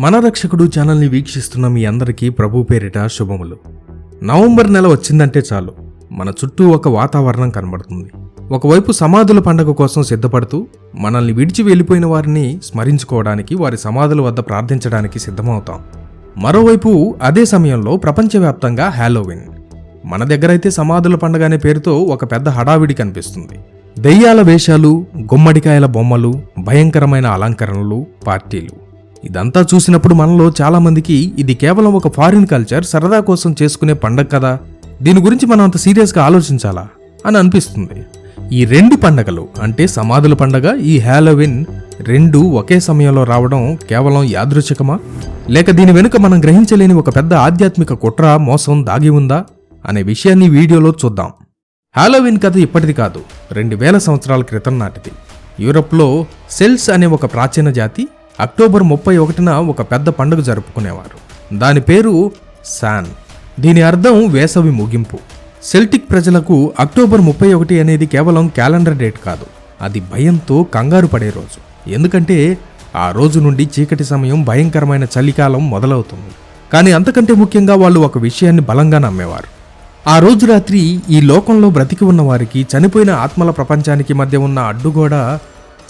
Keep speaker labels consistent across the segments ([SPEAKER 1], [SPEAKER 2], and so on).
[SPEAKER 1] మన రక్షకుడు ఛానల్ని వీక్షిస్తున్న మీ అందరికీ ప్రభు పేరిట శుభములు. నవంబర్ నెల వచ్చిందంటే చాలు. మన చుట్టూ ఒక వాతావరణం కనబడుతుంది. ఒకవైపు సమాధుల పండగ కోసం సిద్ధపడుతూ మనల్ని విడిచి వెళ్ళిపోయిన వారిని స్మరించుకోవడానికి వారి సమాధుల వద్ద ప్రార్థించడానికి సిద్ధమవుతాం. మరోవైపు అదే సమయంలో ప్రపంచవ్యాప్తంగా హ్యాలోవిన్ మన దగ్గరైతే సమాధుల పండగ అనే పేరుతో ఒక పెద్ద హడావిడి కనిపిస్తుంది. దెయ్యాల వేషాలు గుమ్మడికాయల బొమ్మలు భయంకరమైన అలంకరణలు పార్టీలు. ఇదంతా చూసినప్పుడు మనలో చాలామందికి ఇది కేవలం ఒక ఫారిన్ కల్చర్ సరదా కోసం చేసుకునే పండగ కదా. దీని గురించి మనం అంత సీరియస్గా ఆలోచించాలా అని అనిపిస్తుంది. ఈ రెండు పండగలు అంటే సమాధుల పండగ ఈ హ్యాలోవిన్ రెండు ఒకే సమయంలో రావడం కేవలం యాదృచ్ఛికమా? లేక దీని వెనుక మనం గ్రహించలేని ఒక పెద్ద ఆధ్యాత్మిక కుట్ర మోసం దాగి ఉందా? అనే విషయాన్ని వీడియోలో చూద్దాం. హ్యాలోవిన్ కథ ఇప్పటిది కాదు రెండు వేల సంవత్సరాల క్రితం నాటిది. యూరప్లో సెల్స్ అనే ఒక ప్రాచీన జాతి అక్టోబర్ ముప్పై ఒకటిన ఒక పెద్ద పండుగ జరుపుకునేవారు. దాని పేరు శాన్. దీని అర్థం వేసవి ముగింపు. సెల్టిక్ ప్రజలకు అక్టోబర్ ముప్పై ఒకటి అనేది కేవలం క్యాలెండర్ డేట్ కాదు. అది భయంతో కంగారు పడే రోజు. ఎందుకంటే ఆ రోజు నుండి చీకటి సమయం భయంకరమైన చలికాలం మొదలవుతుంది. కానీ అంతకంటే ముఖ్యంగా వాళ్ళు ఒక విషయాన్ని బలంగా నమ్మేవారు. ఆ రోజు రాత్రి ఈ లోకంలో బ్రతికి ఉన్న వారికి చనిపోయిన ఆత్మల ప్రపంచానికి మధ్య ఉన్న అడ్డుగోడ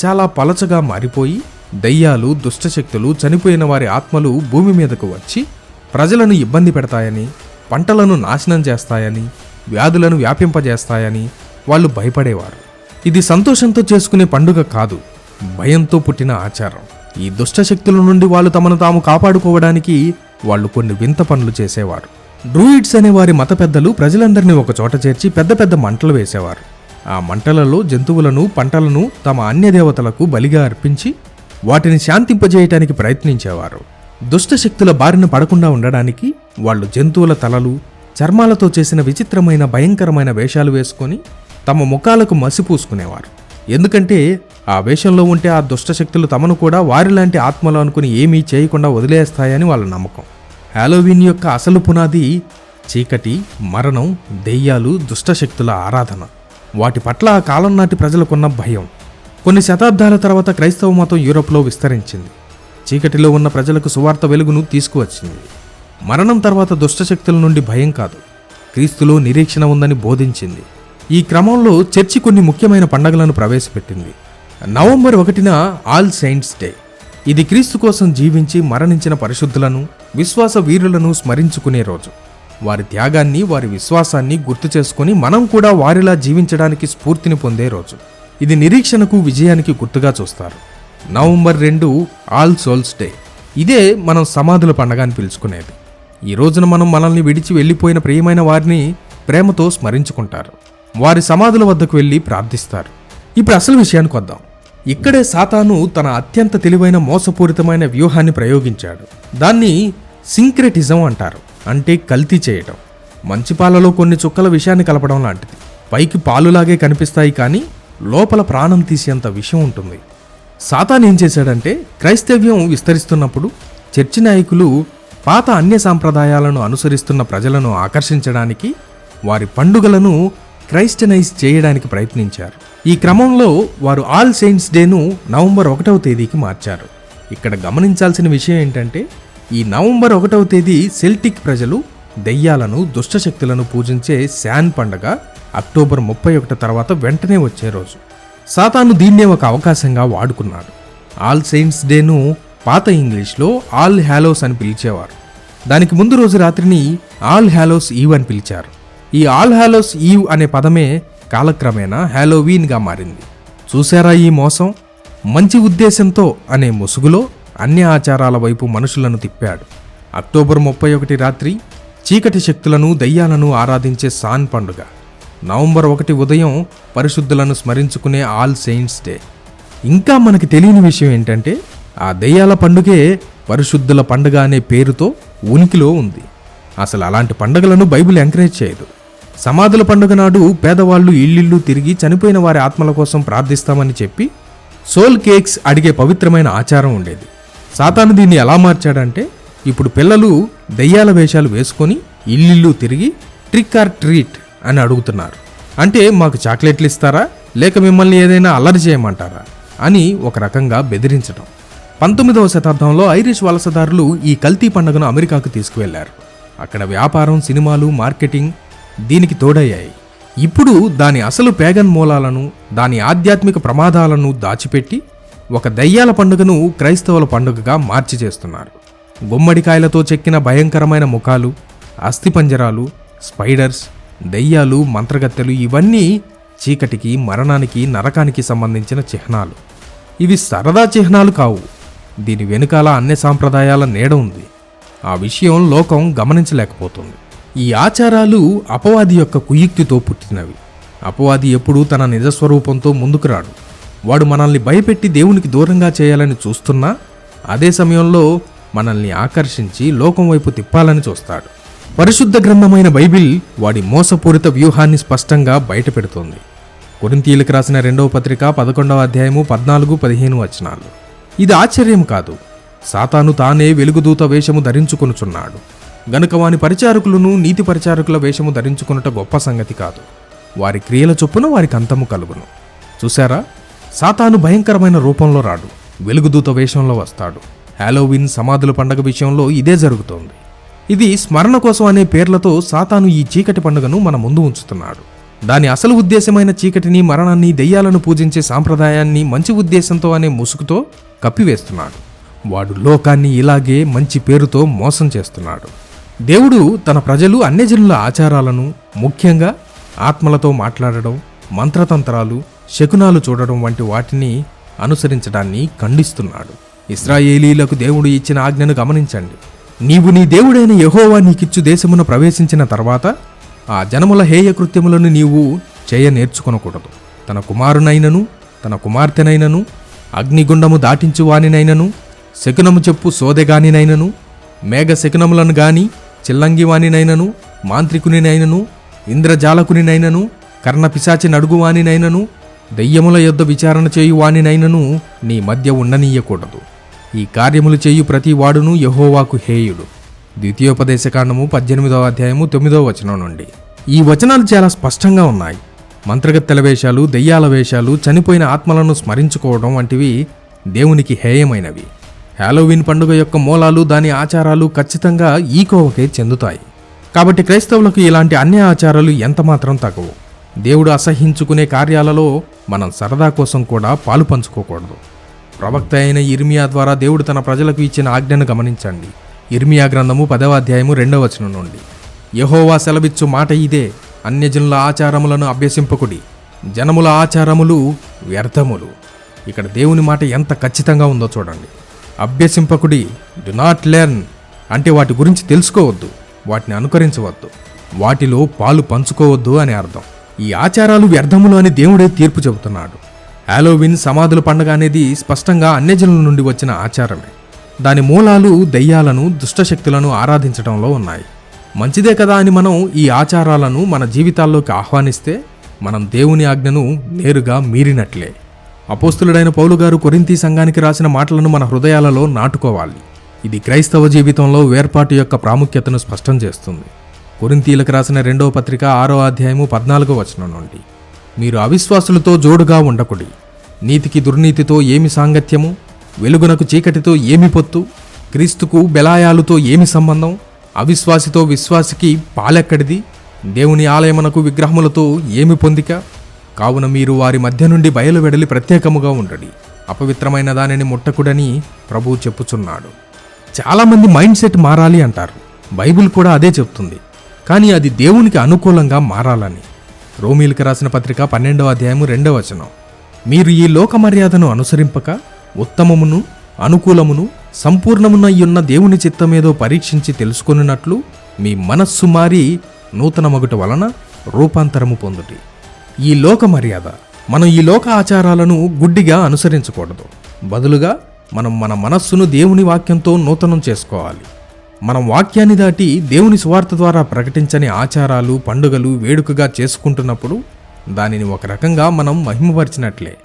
[SPEAKER 1] చాలా పలచగా మారిపోయి దయ్యాలు దుష్టశక్తులు చనిపోయిన వారి ఆత్మలు భూమి మీదకు వచ్చి ప్రజలను ఇబ్బంది పెడతాయని పంటలను నాశనం చేస్తాయని వ్యాధులను వ్యాపింపజేస్తాయని వాళ్ళు భయపడేవారు. ఇది సంతోషంతో చేసుకునే పండుగ కాదు భయంతో పుట్టిన ఆచారం. ఈ దుష్టశక్తుల నుండి వాళ్ళు తమను తాము కాపాడుకోవడానికి వాళ్ళు కొన్ని వింత పనులు చేసేవారు. డ్రూయిడ్స్ అనే వారి మత పెద్దలు ప్రజలందరినీ ఒక చోట చేర్చి పెద్ద పెద్ద మంటలు వేసేవారు. ఆ మంటలలో జంతువులను పంటలను తమ అన్య దేవతలకు బలిగా అర్పించి వాటిని శాంతింపజేయటానికి ప్రయత్నించేవారు. దుష్టశక్తుల బారిన పడకుండా ఉండడానికి వాళ్ళు జంతువుల తలలు చర్మాలతో చేసిన విచిత్రమైన భయంకరమైన వేషాలు వేసుకొని తమ ముఖాలకు మసి పూసుకునేవారు ఎందుకంటే ఆ వేషంలో ఉంటే ఆ దుష్టశక్తులు తమను కూడా వారిలాంటి ఆత్మలు అనుకుని ఏమీ చేయకుండా వదిలేస్తాయని వాళ్ళ నమ్మకం. హాలోవీన్ యొక్క అసలు పునాది చీకటి మరణం దెయ్యాలు దుష్టశక్తుల ఆరాధన. వాటి పట్ల ఆ కాలం నాటి ప్రజలకున్న భయం. కొన్ని శతాబ్దాల తర్వాత క్రైస్తవ మతం యూరోప్లో విస్తరించింది. చీకటిలో ఉన్న ప్రజలకు సువార్త వెలుగును తీసుకువచ్చింది. మరణం తర్వాత దుష్టశక్తుల నుండి భయం కాదు. క్రీస్తులో నిరీక్షణ ఉందని బోధించింది. ఈ క్రమంలో చర్చి కొన్ని ముఖ్యమైన పండగలను ప్రవేశపెట్టింది. నవంబర్ ఒకటిన ఆల్ సెయింట్స్ డే ఇది క్రీస్తు కోసం జీవించి మరణించిన పరిశుద్ధులను విశ్వాస వీరులను స్మరించుకునే రోజు. వారి త్యాగాన్ని వారి విశ్వాసాన్ని గుర్తు చేసుకుని మనం కూడా వారిలా జీవించడానికి స్ఫూర్తిని పొందే రోజు. ఇది నిరీక్షణకు విజయానికి గుర్తుగా చూస్తారు. నవంబర్ రెండు ఆల్ సోల్స్ డే. ఇదే మనం సమాధుల పండగ అని పిలుచుకునేది. ఈ రోజున మనం మనల్ని విడిచి వెళ్ళిపోయిన ప్రియమైన వారిని ప్రేమతో స్మరించుకుంటారు. వారి సమాధుల వద్దకు వెళ్ళి ప్రార్థిస్తారు. ఇప్పుడు అసలు విషయానికి వద్దాం. ఇక్కడే సాతాను తన అత్యంత తెలివైన మోసపూరితమైన వ్యూహాన్ని ప్రయోగించాడు. దాన్ని సింక్రెటిజం అంటారు అంటే కల్తీ చేయటం. మంచి పాలలో కొన్ని చుక్కల విషయాన్ని కలపడం లాంటిది. పైకి పాలులాగే కనిపిస్తాయి కానీ లోపల ప్రాణం తీసేంత విషయం ఉంటుంది. సాతాన్ ఏం చేశాడంటే క్రైస్తవ్యం విస్తరిస్తున్నప్పుడు చర్చి నాయకులు పాత అన్య సాంప్రదాయాలను అనుసరిస్తున్న ప్రజలను ఆకర్షించడానికి వారి పండుగలను క్రైస్టనైజ్ చేయడానికి ప్రయత్నించారు. ఈ క్రమంలో వారు ఆల్ సెయింట్స్ డేను నవంబర్ ఒకటవ తేదీకి మార్చారు. ఇక్కడ గమనించాల్సిన విషయం ఏంటంటే ఈ నవంబర్ ఒకటవ తేదీ సెల్టిక్ ప్రజలు దెయ్యాలను దుష్టశక్తులను పూజించే శాన్ పండగ అక్టోబర్ ముప్పై ఒకటి తర్వాత వెంటనే వచ్చే రోజు. సాతాను దీన్నే ఒక అవకాశంగా వాడుకున్నాడు. ఆల్ సెయింట్స్ డేను పాత ఇంగ్లీష్లో ఆల్ హ్యాలోస్ అని పిలిచేవారు. దానికి ముందు రోజు రాత్రిని ఆల్ హ్యాలోస్ ఈవ్ అని పిలిచారు. ఈ ఆల్ హ్యాలోస్ ఈవ్ అనే పదమే కాలక్రమేణా హ్యాలోవీన్గా మారింది. చూసారా ఈ మోసం? మంచి ఉద్దేశంతో అనే ముసుగులో అన్య ఆచారాల వైపు మనుషులను తిప్పాడు. అక్టోబర్ ముప్పై ఒకటి రాత్రి చీకటి శక్తులను దయ్యాలను ఆరాధించే సాన్ పండుగ. నవంబర్ ఒకటి ఉదయం పరిశుద్ధులను స్మరించుకునే ఆల్ సెయింట్స్ డే. ఇంకా మనకి తెలియని విషయం ఏంటంటే ఆ దెయ్యాల పండుగే పరిశుద్ధుల పండుగ అనే పేరుతో ఉనికిలో ఉంది. అసలు అలాంటి పండుగలను బైబిల్ ఎంకరేజ్ చేయదు. సమాధుల పండుగ నాడు పేదవాళ్ళు ఇల్లిల్లు తిరిగి చనిపోయిన వారి ఆత్మల కోసం ప్రార్థిస్తామని చెప్పి సోల్ కేక్స్ అడిగే పవిత్రమైన ఆచారం ఉండేది. సాతాను దీన్ని ఎలా మార్చాడంటే ఇప్పుడు పిల్లలు దెయ్యాల వేషాలు వేసుకొని ఇల్లిల్లు తిరిగి ట్రిక్ ఆర్ ట్రీట్ అని అడుగుతున్నారు. అంటే మాకు చాక్లెట్లు ఇస్తారా? లేక మిమ్మల్ని ఏదైనా అల్లరి చేయమంటారా? అని ఒక రకంగా బెదిరించడం పంతొమ్మిదవ శతాబ్దంలో ఐరిష్ వలసదారులు ఈ కల్తీ పండుగను అమెరికాకు తీసుకువెళ్ళారు. అక్కడ వ్యాపారం సినిమాలు మార్కెటింగ్ దీనికి తోడయ్యాయి. ఇప్పుడు దాని అసలు పేగన్ మూలాలను దాని ఆధ్యాత్మిక ప్రమాదాలను దాచిపెట్టి ఒక దయ్యాల పండుగను క్రైస్తవుల పండుగగా మార్చి చేస్తున్నారు. గుమ్మడికాయలతో చెక్కిన భయంకరమైన ముఖాలు అస్థిపంజరాలు స్పైడర్స్ దెయ్యాలు మంత్రగత్తెలు ఇవన్నీ చీకటికి మరణానికి నరకానికి సంబంధించిన చిహ్నాలు. ఇవి సరదా చిహ్నాలు కావు. దీని వెనుకాల అన్ని సాంప్రదాయాల నీడ ఉంది. ఆ విషయం లోకం గమనించలేకపోతుంది. ఈ ఆచారాలు అపవాది యొక్క కుయుక్తితో పుట్టినవి. అపవాది ఎప్పుడూ తన నిజస్వరూపంతో ముందుకు రాడు. వాడు మనల్ని భయపెట్టి దేవునికి దూరంగా చేయాలని చూస్తున్నా అదే సమయంలో మనల్ని ఆకర్షించి లోకం వైపు తిప్పాలని చూస్తాడు. పరిశుద్ధ గ్రంథమైన బైబిల్ వాడి మోసపూరిత వ్యూహాన్ని స్పష్టంగా బయటపెడుతోంది. కొరింతీయులకు రాసిన రెండవ పత్రిక పదకొండవ అధ్యాయము పద్నాలుగు పదిహేను వచనాలు. ఇది ఆశ్చర్యం కాదు. సాతాను తానే వెలుగుదూత వేషము ధరించుకొనుచున్నాడు. గనుక వాని పరిచారకులను నీతి పరిచారకుల వేషము ధరించుకున్నట గొప్ప సంగతి కాదు. వారి క్రియల చొప్పున వారికి అంతము కలుగును. చూశారా? సాతాను భయంకరమైన రూపంలో రాడు. వెలుగుదూత వేషంలో వస్తాడు. హాలోవిన్ సమాధుల పండగ విషయంలో ఇదే జరుగుతోంది. ఇది స్మరణ కోసం అనే పేర్లతో సాతాను ఈ చీకటి పండుగను మన ముందు ఉంచుతున్నాడు. దాని అసలు ఉద్దేశమైన చీకటిని మరణాన్ని దెయ్యాలను పూజించే సాంప్రదాయాన్ని మంచి ఉద్దేశంతో అనే ముసుగుతో కప్పివేస్తున్నాడు. వాడు లోకాన్ని ఇలాగే మంచి పేరుతో మోసం చేస్తున్నాడు. దేవుడు తన ప్రజలు అన్యజనుల ఆచారాలను ముఖ్యంగా ఆత్మలతో మాట్లాడడం మంత్రతంత్రాలు శకునాలు చూడడం వంటి వాటిని అనుసరించడాన్ని ఖండిస్తున్నాడు. ఇస్రాయేలీలకు దేవుడు ఇచ్చిన ఆజ్ఞను గమనించండి. నీవు నీ దేవుడైన యెహోవా నీకిచ్చు దేశమున ప్రవేశించిన తర్వాత ఆ జనముల హేయ కృత్యములను నీవు చేయ నేర్చుకొనకూడదు. తన కుమారునైనను తన కుమార్తెనైనను అగ్నిగుండము దాటించువానినైనను శకునము చెప్పు సోదెగానినైనను మేఘ శకునములను గాని చిల్లంగివానినైనను మాంత్రికునినైనను ఇంద్రజాలకునినైనను కర్ణపిశాచి నడుగువానినైనను దెయ్యముల యొద్ద విచారణ చేయువానినైనను నీ మధ్య ఉండనీయకూడదు. ఈ కార్యములు చేయు ప్రతి వాడును యహోవాకు హేయుడు. ద్వితీయోపదేశకాండము పద్దెనిమిదవ అధ్యాయము తొమ్మిదవ వచనం నుండి. ఈ వచనాలు చాలా స్పష్టంగా ఉన్నాయి. మంత్రగత్తెల వేషాలు దెయ్యాల వేషాలు చనిపోయిన ఆత్మలను స్మరించుకోవడం వంటివి దేవునికి హేయమైనవి. హాలోవిన్ పండుగ యొక్క మూలాలు దాని ఆచారాలు ఖచ్చితంగా ఈ కోవకే చెందుతాయి. కాబట్టి క్రైస్తవులకు ఇలాంటి అన్ని ఆచారాలు ఎంతమాత్రం తగవు దేవుడు అసహించుకునే కార్యాలలో మనం సరదా కోసం కూడా పాలు పంచుకోకూడదు. ప్రవక్త అయిన ఇర్మియా ద్వారా దేవుడు తన ప్రజలకు ఇచ్చిన ఆజ్ఞను గమనించండి. ఇర్మియా గ్రంథము పదవ అధ్యాయము రెండవ వచనం నుండి. యహోవా సెలవిచ్చు మాట ఇదే అన్యజనుల ఆచారములను అభ్యసింపకుడి జనముల ఆచారములు వ్యర్థములు. ఇక్కడ దేవుని మాట ఎంత ఖచ్చితంగా ఉందో చూడండి. అభ్యసింపకుడి డు నాట్ లెర్న్ అంటే వాటి గురించి తెలుసుకోవద్దు వాటిని అనుకరించవద్దు వాటిలో పాలు పంచుకోవద్దు అని అర్థం. ఈ ఆచారాలు వ్యర్థములు అని దేవుడే తీర్పు చెబుతున్నాడు. హాలోవిన్ సమాధుల పండుగ అనేది స్పష్టంగా అన్యజనుల నుండి వచ్చిన ఆచారమే. దాని మూలాలు దయ్యాలను దుష్టశక్తులను ఆరాధించడంలో ఉన్నాయి. మంచిదే కదా అని మనం ఈ ఆచారాలను మన జీవితాల్లోకి ఆహ్వానిస్తే మనం దేవుని ఆజ్ఞను నేరుగా మీరినట్లే. అపోస్తులుడైన పౌలు గారు సంఘానికి రాసిన మాటలను మన హృదయాలలో నాటుకోవాలి. ఇది క్రైస్తవ జీవితంలో వేర్పాటు యొక్క ప్రాముఖ్యతను స్పష్టం చేస్తుంది. కొరింతీలకు రాసిన రెండవ పత్రిక ఆరో అధ్యాయము పద్నాలుగో వచనం నుండి. మీరు అవిశ్వాసులతో జోడుగా ఉండకుడి. నీతికి దుర్నీతితో ఏమి సాంగత్యము? వెలుగునకు చీకటితో ఏమి పొత్తు? క్రీస్తుకు బెలాయాలుతో ఏమి సంబంధం? అవిశ్వాసితో విశ్వాసికి పాలెక్కడిది? దేవుని ఆలయమునకు విగ్రహములతో ఏమి పొందిక? కావున మీరు వారి మధ్య నుండి బయలు వెడలి ప్రత్యేకముగా ఉండడి. అపవిత్రమైన దానిని ముట్టకుడని ప్రభువు చెప్పుచున్నాడు. చాలామంది మైండ్ సెట్ మారాలి అంటారు. బైబిల్ కూడా అదే చెప్తుంది. కానీ అది దేవునికి అనుకూలంగా మారాలని. రోమీలకు రాసిన పత్రిక పన్నెండవ అధ్యాయము రెండవ వచనం. మీరు ఈ లోక మర్యాదను అనుసరింపక ఉత్తమమును అనుకూలమును సంపూర్ణమునయ్యున్న దేవుని చిత్తమేదో పరీక్షించి తెలుసుకున్నట్లు మీ మనస్సు మారి నూతన మగుట వలన రూపాంతరము పొందుటి. ఈ లోక మర్యాద మనం ఈ లోక ఆచారాలను గుడ్డిగా అనుసరించకూడదు. బదులుగా మనం మన మనస్సును దేవుని వాక్యంతో నూతనం చేసుకోవాలి. మనం వాక్యాన్ని దాటి దేవుని స్వార్త ద్వారా ప్రకటించని ఆచారాలు పండుగలు వేడుకగా చేసుకుంటున్నప్పుడు దానిని ఒక రకంగా మనం మహిమపరిచినట్లే.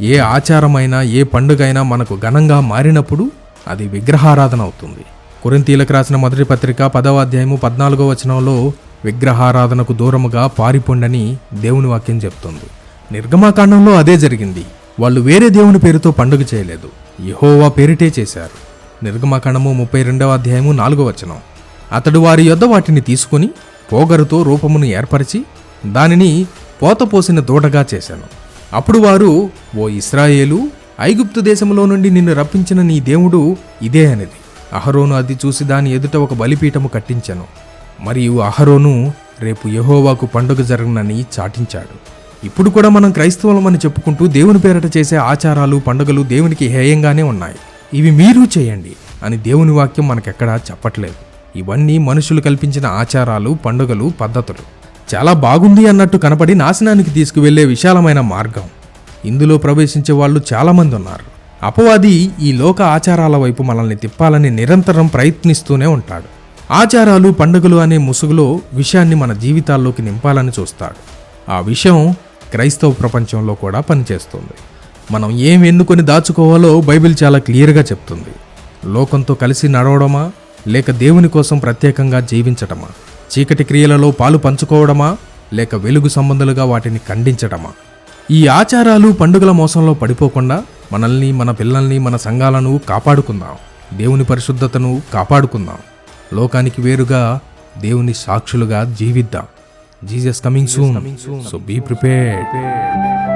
[SPEAKER 1] ఏ ఆచారమైనా ఏ పండుగైనా మనకు ఘనంగా మారినప్పుడు అది విగ్రహారాధన అవుతుంది. కొరింతీలకు రాసిన మొదటి పత్రిక పదవ అధ్యాయము పద్నాలుగో వచనంలో విగ్రహారాధనకు దూరముగా పారిపోండని దేవుని వాక్యం చెప్తుంది. నిర్గమాకాండంలో అదే జరిగింది. వాళ్ళు వేరే దేవుని పేరుతో పండుగ చేయలేదు. యహోవా పేరిటే చేశారు. నిర్గమకాండము ముప్పై రెండవ అధ్యాయము నాలుగో వచనం. అతడు వారి యొద్ద వాటిని తీసుకుని పోగరుతో రూపమును ఏర్పరిచి దానిని పోతపోసిన దూడగా చేశాను. అప్పుడు వారు ఓ ఇస్రాయేలు ఐగుప్తు దేశంలో నుండి నిన్ను రప్పించిన నీ దేవుడు ఇదే అనేది. అహరోను అది చూసి దాని ఎదుట ఒక బలిపీఠము కట్టించాను. మరియు అహరోను రేపు యహోవాకు పండుగ జరగనని చాటించాడు. ఇప్పుడు కూడా మనం క్రైస్తవులమని చెప్పుకుంటూ దేవుని పేరట చేసే ఆచారాలు పండుగలు దేవునికి హేయంగానే ఉన్నాయి. ఇవి మీరు చేయండి అని దేవుని వాక్యం మనకెక్కడా చెప్పట్లేదు. ఇవన్నీ మనుషులు కల్పించిన ఆచారాలు పండుగలు పద్ధతులు. చాలా బాగుంది అన్నట్టు కనపడి నాశనానికి తీసుకువెళ్ళే విశాలమైన మార్గం. ఇందులో ప్రవేశించే వాళ్ళు చాలామంది ఉన్నారు. అపవాది ఈ లోక ఆచారాల వైపు మనల్ని తిప్పాలని నిరంతరం ప్రయత్నిస్తూనే ఉంటాడు. ఆచారాలు పండుగలు అనే ముసుగులో విషయాన్ని మన జీవితాల్లోకి నింపాలని చూస్తాడు. ఆ విషయం క్రైస్తవ ప్రపంచంలో కూడా పనిచేస్తుంది. మనం ఏం ఎన్నుకొని దాచుకోవాలో బైబిల్ చాలా క్లియర్గా చెప్తుంది. లోకంతో కలిసి నడవడమా? లేక దేవుని కోసం ప్రత్యేకంగా జీవించటమా? చీకటి క్రియలలో పాలు పంచుకోవడమా? లేక వెలుగు సంబంధులుగా వాటిని ఖండించటమా? ఈ ఆచారాలు పండుగల మోసంలో పడిపోకుండా మనల్ని మన పిల్లల్ని మన సంఘాలను కాపాడుకుందాం. దేవుని పరిశుద్ధతను కాపాడుకుందాం. లోకానికి వేరుగా దేవుని సాక్షులుగా జీవిద్దాం. Jesus coming soon. So be prepared.